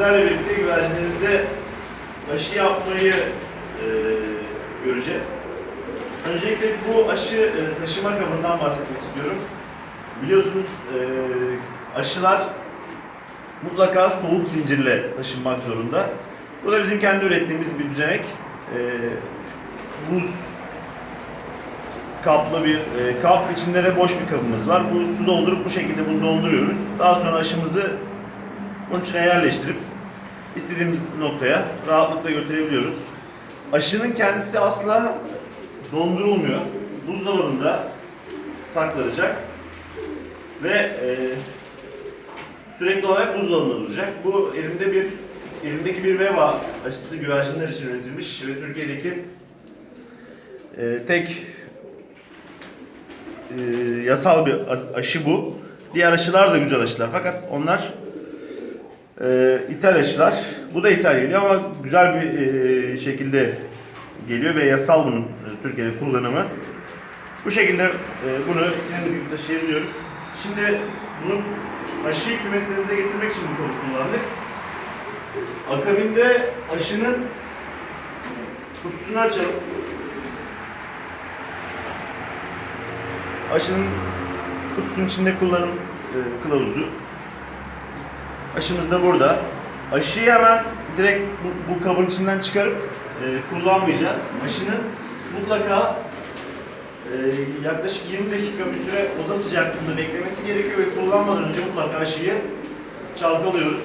sizlerle birlikte güvercinlerimize aşı yapmayı e, göreceğiz. Öncelikle bu aşı e, taşıma kabından bahsetmek istiyorum. Biliyorsunuz e, aşılar mutlaka soğuk zincirle taşınmak zorunda. Bu da bizim kendi ürettiğimiz bir düzenek. E, buz kaplı bir e, kap. içinde de boş bir kabımız var. Bu su doldurup bu şekilde bunu donduruyoruz. Daha sonra aşımızı bunun içine yerleştirip istediğimiz noktaya rahatlıkla götürebiliyoruz. Aşının kendisi asla dondurulmuyor. Buzdolabında saklanacak ve e, sürekli olarak buzdolabında duracak. Bu elimde bir elimdeki bir veba aşısı güvercinler için üretilmiş ve Türkiye'deki e, tek e, yasal bir aşı bu. Diğer aşılar da güzel aşılar fakat onlar e, ithal aşılar. Bu da ithal geliyor ama güzel bir e, şekilde geliyor ve yasal bunun e, Türkiye'de kullanımı. Bu şekilde e, bunu istediğimiz gibi taşıyabiliyoruz. Şimdi bunu aşıyı kümeslerimize getirmek için bu kolu kullandık. Akabinde aşının kutusunu açalım. Aşının kutusunun içinde kullanım e, kılavuzu. Aşımız da burada. Aşıyı hemen direkt bu, bu kabın içinden çıkarıp e, kullanmayacağız. Aşının mutlaka e, yaklaşık 20 dakika bir süre oda sıcaklığında beklemesi gerekiyor ve kullanmadan önce mutlaka aşıyı çalkalıyoruz.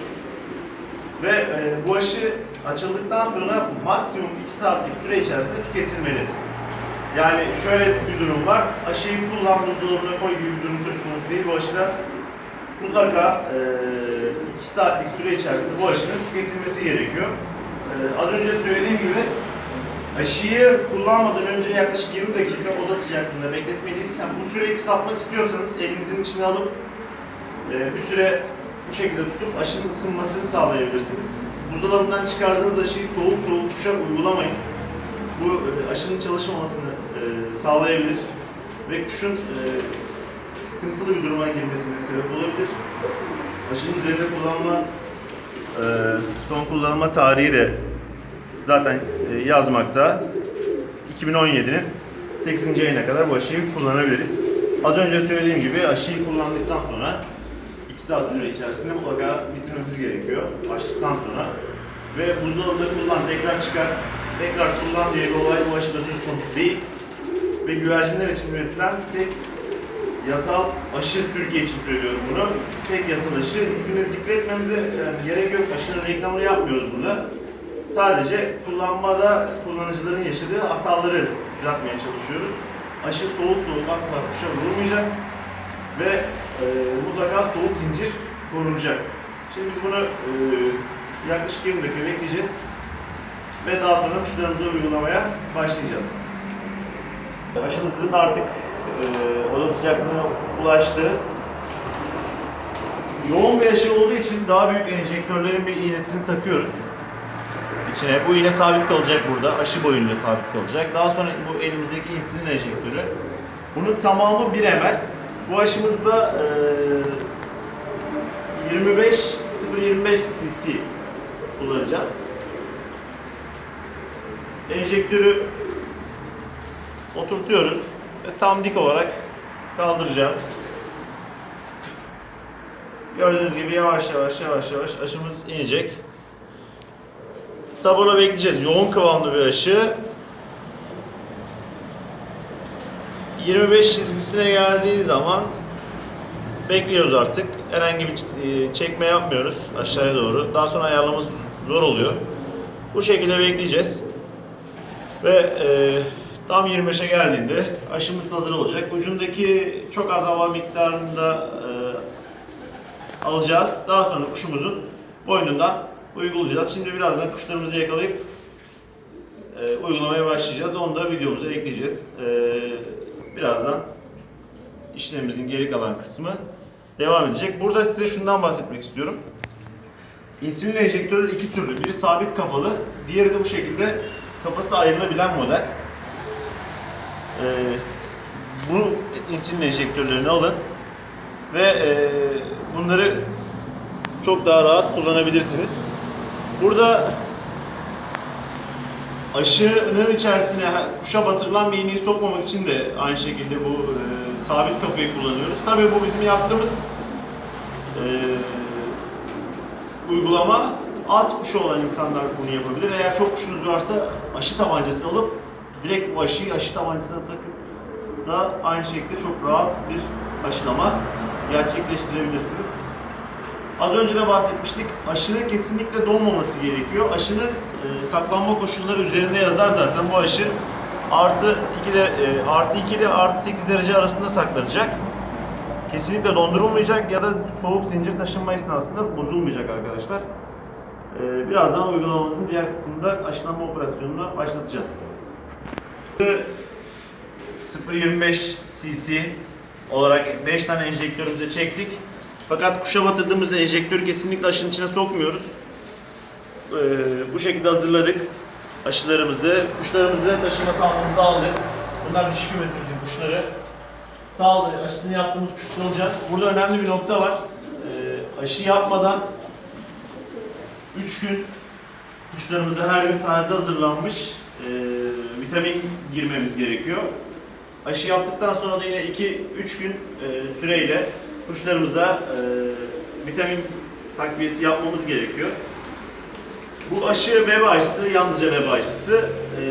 Ve e, bu aşı açıldıktan sonra maksimum 2 saatlik süre içerisinde tüketilmeli. Yani şöyle bir durum var. Aşıyı kullan buzdolabına koy gibi bir durum söz konusu değil. Bu aşıda mutlaka 2 saatlik süre içerisinde bu aşının tüketilmesi gerekiyor. E, az önce söylediğim gibi aşıyı kullanmadan önce yaklaşık 20 dakika oda sıcaklığında bekletmeliyiz. Yani bu süreyi kısaltmak istiyorsanız elinizin içine alıp e, bir süre bu şekilde tutup aşının ısınmasını sağlayabilirsiniz. Buzdolabından çıkardığınız aşıyı soğuk soğuk kuşa uygulamayın. Bu e, aşının çalışmamasını e, sağlayabilir ve kuşun e, sıkıntılı bir duruma girmesine sebep olabilir. Aşının üzerinde kullanma e, son kullanma tarihi de zaten e, yazmakta. 2017'nin 8. ayına kadar bu aşıyı kullanabiliriz. Az önce söylediğim gibi aşıyı kullandıktan sonra 2 saat süre içerisinde mutlaka bitirmemiz gerekiyor açtıktan sonra. Ve buzdolabında kullan, tekrar çıkar, tekrar kullan diye bir olay bu aşıda söz konusu değil. Ve güvercinler için üretilen tek yasal aşı Türkiye için söylüyorum bunu. Tek yasal aşı. İsmini zikretmemize yani gerek yok. Aşının reklamını yapmıyoruz burada. Sadece kullanmada kullanıcıların yaşadığı hataları düzeltmeye çalışıyoruz. Aşı soğuk soğuk asla kuşa vurulmayacak ve e, mutlaka soğuk zincir korunacak. Şimdi biz bunu e, yaklaşık 20 dakika bekleyeceğiz ve daha sonra kuşlarımıza uygulamaya başlayacağız. Aşımızın artık oda sıcaklığına ulaştı. Yoğun bir aşı olduğu için daha büyük enjektörlerin bir iğnesini takıyoruz içine. Bu iğne sabit kalacak burada. Aşı boyunca sabit kalacak. Daha sonra bu elimizdeki insülin enjektörü. Bunun tamamı 1 ml. Bu aşımızda e, 25 0.25 cc kullanacağız. Enjektörü oturtuyoruz ve tam dik olarak kaldıracağız. Gördüğünüz gibi yavaş yavaş yavaş yavaş aşımız inecek. Sabırla bekleyeceğiz. Yoğun kıvamlı bir aşı. 25 çizgisine geldiği zaman bekliyoruz artık. Herhangi bir e, çekme yapmıyoruz aşağıya doğru. Daha sonra ayarlaması zor oluyor. Bu şekilde bekleyeceğiz. Ve e, tam 25'e geldiğinde aşımız hazır olacak. Ucundaki çok az hava miktarında e, alacağız. Daha sonra kuşumuzun boynundan uygulayacağız. Şimdi birazdan kuşlarımızı yakalayıp e, uygulamaya başlayacağız. Onu da videomuza ekleyeceğiz. E, birazdan işlemimizin geri kalan kısmı devam edecek. Burada size şundan bahsetmek istiyorum. İnsülin enjektörü iki türlü. Biri sabit kafalı, diğeri de bu şekilde kafası ayrılabilen model. E, bu insülin enjektörlerini alın ve e, bunları çok daha rahat kullanabilirsiniz. Burada aşının içerisine kuşa batırılan bir iğneyi sokmamak için de aynı şekilde bu e, sabit kafayı kullanıyoruz. Tabii bu bizim yaptığımız e, uygulama az kuşu olan insanlar bunu yapabilir. Eğer çok kuşunuz varsa aşı tabancası alıp direkt bu aşıyı aşı tabancasına takıp da aynı şekilde çok rahat bir aşılama gerçekleştirebilirsiniz. Az önce de bahsetmiştik. Aşının kesinlikle donmaması gerekiyor. Aşının e, saklanma koşulları üzerinde yazar zaten. Bu aşı artı 2 de e, artı 2 ile artı 8 derece arasında saklanacak. Kesinlikle dondurulmayacak ya da soğuk zincir taşınma esnasında bozulmayacak arkadaşlar. E, birazdan uygulamamızın diğer kısmında aşılama operasyonunu başlatacağız. 0.25 cc olarak 5 tane enjektörümüze çektik. Fakat kuşa batırdığımızda enjektörü kesinlikle aşının içine sokmuyoruz. Ee, bu şekilde hazırladık aşılarımızı. Kuşlarımızı taşıma sağlığımıza aldık. Bunlar dişi kümesimizin kuşları. Sağlığı aşısını yaptığımız kuşları alacağız. Burada önemli bir nokta var. Ee, aşı yapmadan 3 gün kuşlarımıza her gün taze hazırlanmış e, vitamin girmemiz gerekiyor. Aşı yaptıktan sonra da yine 2-3 gün e, süreyle kuşlarımıza e, vitamin takviyesi yapmamız gerekiyor. Bu aşı veba aşısı, yalnızca veba aşısı. E,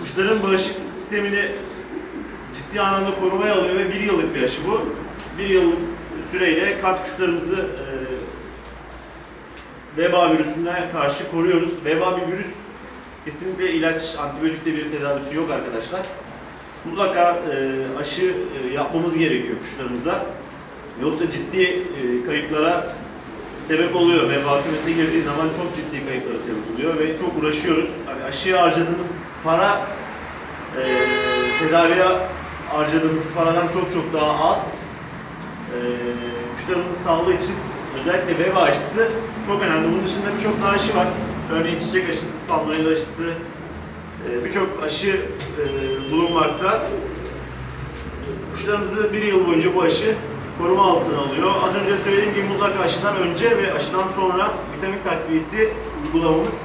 kuşların bağışıklık sistemini ciddi anlamda korumaya alıyor ve bir yıllık bir aşı bu. Bir yıllık süreyle kart kuşlarımızı e, veba virüsüne karşı koruyoruz. Veba bir virüs kesinlikle ilaç, antibiyotikle bir tedavisi yok arkadaşlar. Mutlaka e, aşı e, yapmamız gerekiyor kuşlarımıza. Yoksa ciddi e, kayıplara sebep oluyor. Veba kümese girdiği zaman çok ciddi kayıplara sebep oluyor ve çok uğraşıyoruz. Hani aşıya harcadığımız para e, tedaviye harcadığımız paradan çok çok daha az. E, kuşlarımızın sağlığı için özellikle veba aşısı çok önemli. Bunun dışında birçok daha aşı var. Örneğin çiçek aşısı, salmonella aşısı, e, birçok aşı e, bulunmakta. Kuşlarımızı bir yıl boyunca bu aşı koruma altına alıyor. Az önce söylediğim gibi mutlaka aşıdan önce ve aşıdan sonra vitamin takviyesi uygulamamız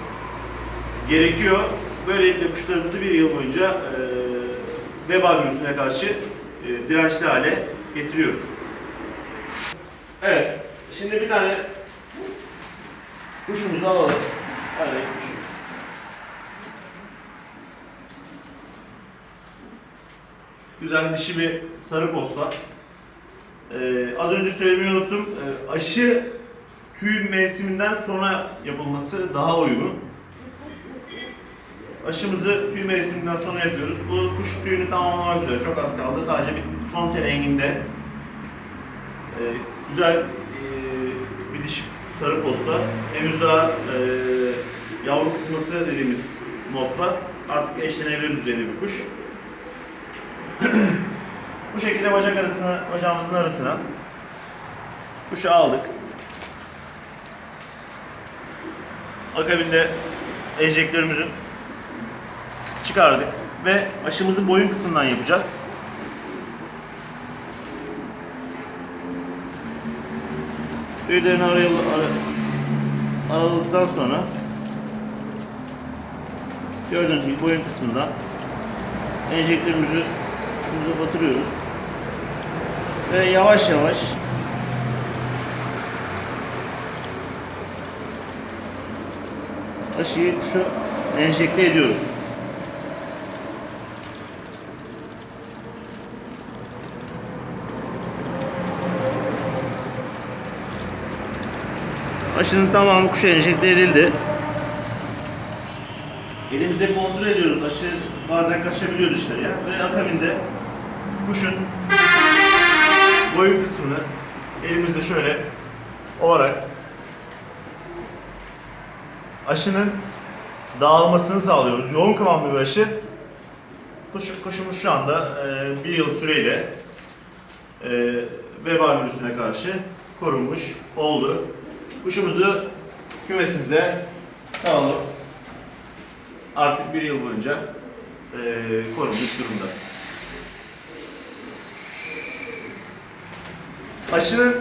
gerekiyor. Böylelikle kuşlarımızı bir yıl boyunca e, veba virüsüne karşı e, dirençli hale getiriyoruz. Evet, şimdi bir tane kuşumuzu alalım. Hadi kuş. Güzel dişi bir sarı posta. Ee, az önce söylemeyi unuttum. Ee, aşı tüy mevsiminden sonra yapılması daha uygun. Aşımızı tüy mevsiminden sonra yapıyoruz. Bu kuş tüyünü tamamlamak üzere çok az kaldı. Sadece bir son telenginde ee, güzel ee, bir dişi sarı posta. Henüz daha ee, yavru kısması dediğimiz modda. Artık eşlenebilir düzeyde bir kuş. Bu şekilde bacak arasına, bacağımızın arasına kuşu aldık. Akabinde enjektörümüzün çıkardık ve aşımızı boyun kısmından yapacağız. Tüylerini araya, ara, araladıktan sonra gördüğünüz gibi boyun kısmından enjektörümüzü şumuza batırıyoruz. Ve yavaş yavaş aşıyı şu enjekte ediyoruz. Aşının tamamı kuşa enjekte edildi. Elimizde kontrol ediyoruz. Aşı bazen kaçabiliyor dışarıya ve akabinde kuşun boyun kısmını elimizde şöyle olarak aşının dağılmasını sağlıyoruz. Yoğun kıvamlı bir aşı. Kuş, kuşumuz şu anda e, bir yıl süreyle e, veba virüsüne karşı korunmuş oldu. Kuşumuzu kümesimize sağlık artık bir yıl boyunca e, korunmuş durumda. Aşının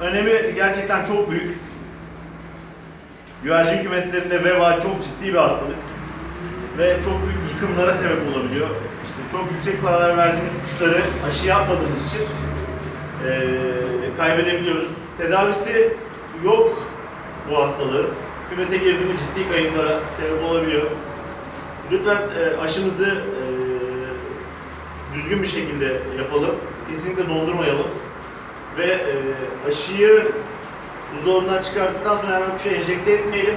önemi gerçekten çok büyük. Güvercin kümeslerinde veba çok ciddi bir hastalık ve çok büyük yıkımlara sebep olabiliyor. İşte çok yüksek paralar verdiğimiz kuşları aşı yapmadığımız için eee, kaybedebiliyoruz. Tedavisi yok bu hastalığın. Kümese girdi ciddi kayıplara sebep olabiliyor. Lütfen e, aşımızı e, düzgün bir şekilde yapalım. Kesinlikle dondurmayalım. Ve e, aşıyı buzdolabından çıkarttıktan sonra hemen kuşa enjekte etmeyelim.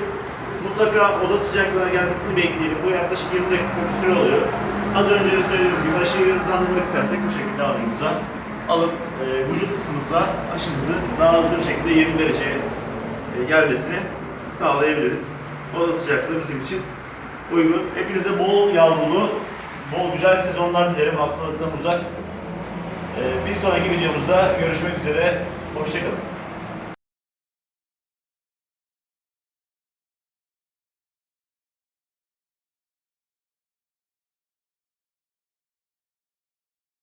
Mutlaka oda sıcaklığına gelmesini bekleyelim. Bu yaklaşık 20 dakika bir süre oluyor. Az önce de söylediğimiz gibi aşıyı hızlandırmak istersek bu şekilde avucumuza alıp e, vücut ısımızla aşımızı daha hızlı bir şekilde 20 dereceye e, gelmesini sağlayabiliriz. Oda sıcaklığı bizim için uygun. Hepinize bol yavrulu, bol güzel sezonlar dilerim hastalıktan uzak. E, bir sonraki videomuzda görüşmek üzere. Hoşçakalın.